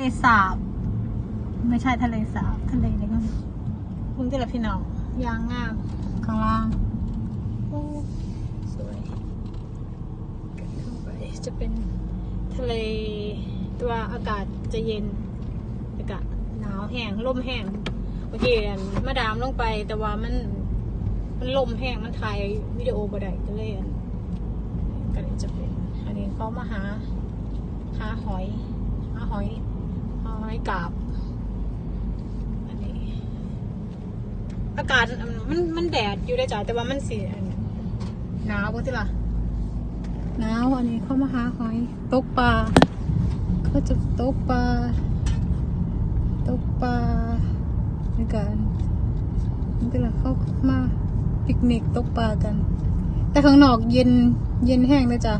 ทะเลสาบ ไม่ใช่ทะเลสาบ ทะเลนี่ก็มึงที่ละพี่น้องยางงามข้างล่างโอ้สวยเข้าไปจะเป็นทะเลตัวอากาศจะเย็นอากาศหนาวแห้งลมแห้งเมื่อกี้อันมาดามลงไปแต่ว่ามันมันลมแห้งมันถ่ายวิดีโอบ่ได้ก็เลยอันก็เลยจะเป็นอันนี้เขามาหาหาหอยหาหอย หาหอยกาบอันนี้ อากาศมันมันแดดอยู่ได้จ้ะแต่ว่ามันสีหนาวบ่ที่ล่ะหนาวอันนี้เข้ามาหาหอยตกปลาเขาจะตกปลาตกปลาในการนี่ที่ล่ะเขามาปิกนิกตกปลากัน แต่ข้างนอกเย็นเย็นแห้งเลยจ้ะ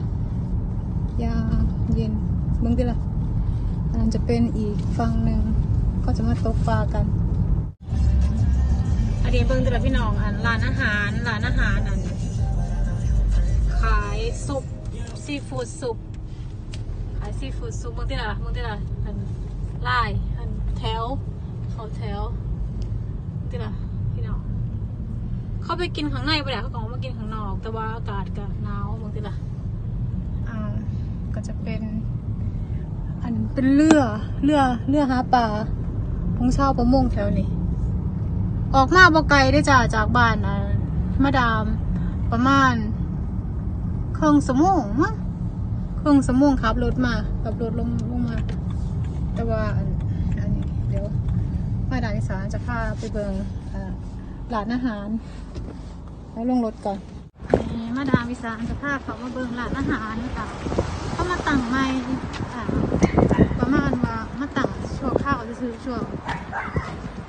ยาเย็นเบิ่งที่ล่ะ อันนั้นจะเป็นอีกฝั่งหนึ่งก็จะมาตกปลากัน อันนี้เบิ่งแต่ละพี่น้องอันร้านอาหารร้านอาหารอันขายซุปซีฟู้ดซุปขายซีฟู้ดซุปเบิ่งที่ละเบิ่งที่ละอันไล่อันแถวเขาแถวเบิ่งที่ละพี่น้องเขาไปกินข้างในไปแหละเขาก็ออกมากินข้างนอก แต่ว่าอากาศก็หนาวเบิ่งที่ละอ่าก็จะเป็นันเป็นเรือ เรือ เรือหาปลาของชาวประมงแถวนี้ ออกมาบ่ไกลได้จ้าจากบ้านนะมาดาม ประมาณครึ่องสมงมั้งครึ่องสมงขับรถมาขับรถลงลงมา แต่ว่าอันนี้เดี๋ยวมาดามอีสานจะพาไปเบิงอ่าร้านอาหาร แล้วลงรถก่อนมาดามอีสานจะพาเขามาเบิงร้านอาหารนะคะเขามาตั้งใหม่ ประมาณว่ามาตั้งชั่วข้าวจะซื้อชั่ว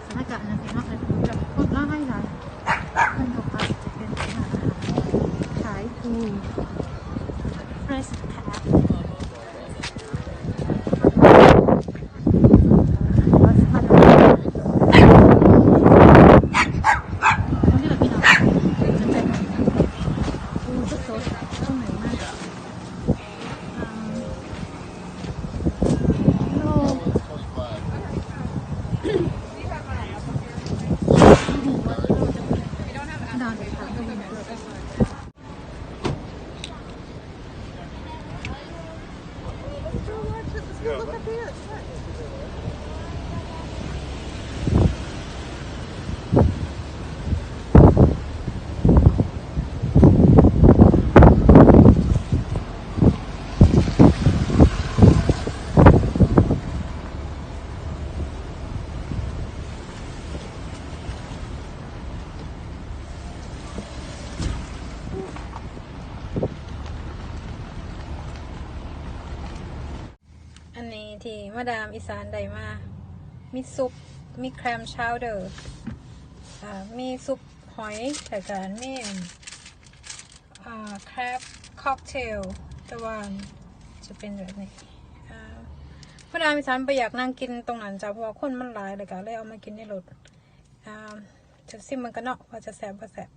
สถานการณ์นั้นเนาะแบบคนละให้หลายคนก็อาจจะเป็นขาหารขายทูเฟรชแคทโล ดาวเดือดค่ะก็เป็นเรือ อันนี้ ที่มาดามอีสานได้มา มีซุป มีแครมชาวเดอร์อ่ามีซุปหอยแต่การมีอ่าแครบค็อกเทลตะวันจะเป็นแบบนี้อ่ามาดามอีสานไปอยากนั่งกินตรงนั้นจ้ะเพราะว่าคนมันหลายเลยก็เลยเอามากินในรถอ่าจะซิมมันกันเนาะว่าจะแสบก็แสบ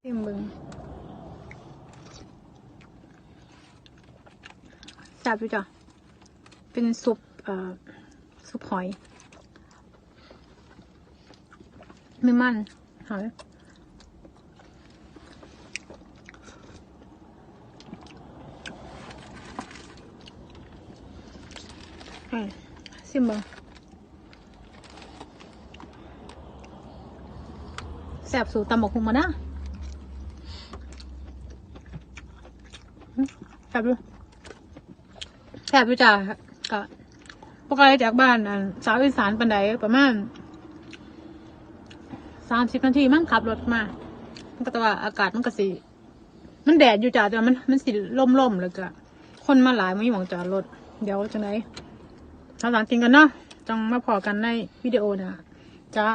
ซิมมึงแสบอยู่จ้ะ เป็นซุปซุปหอย ไม่มันหอยซิมเบงแสบสูตำบกหุงมานะแสบอยู่แทบจะ ก็ปกติจากบ้านอันสาวอีสานปันไดประมาณสามสิบนาทีมั่งขับรถมา มันก็แต่ว่าอากาศมันก็สีมันแดดอยู่จ้าแต่มันมันสีล่มๆเลยก็คนมาหลายไม่มีหวังจอดรถ เดี๋ยวจังไหนทำหลังกินกันเนาะจังมาพอกันในวิดีโอนะจ้า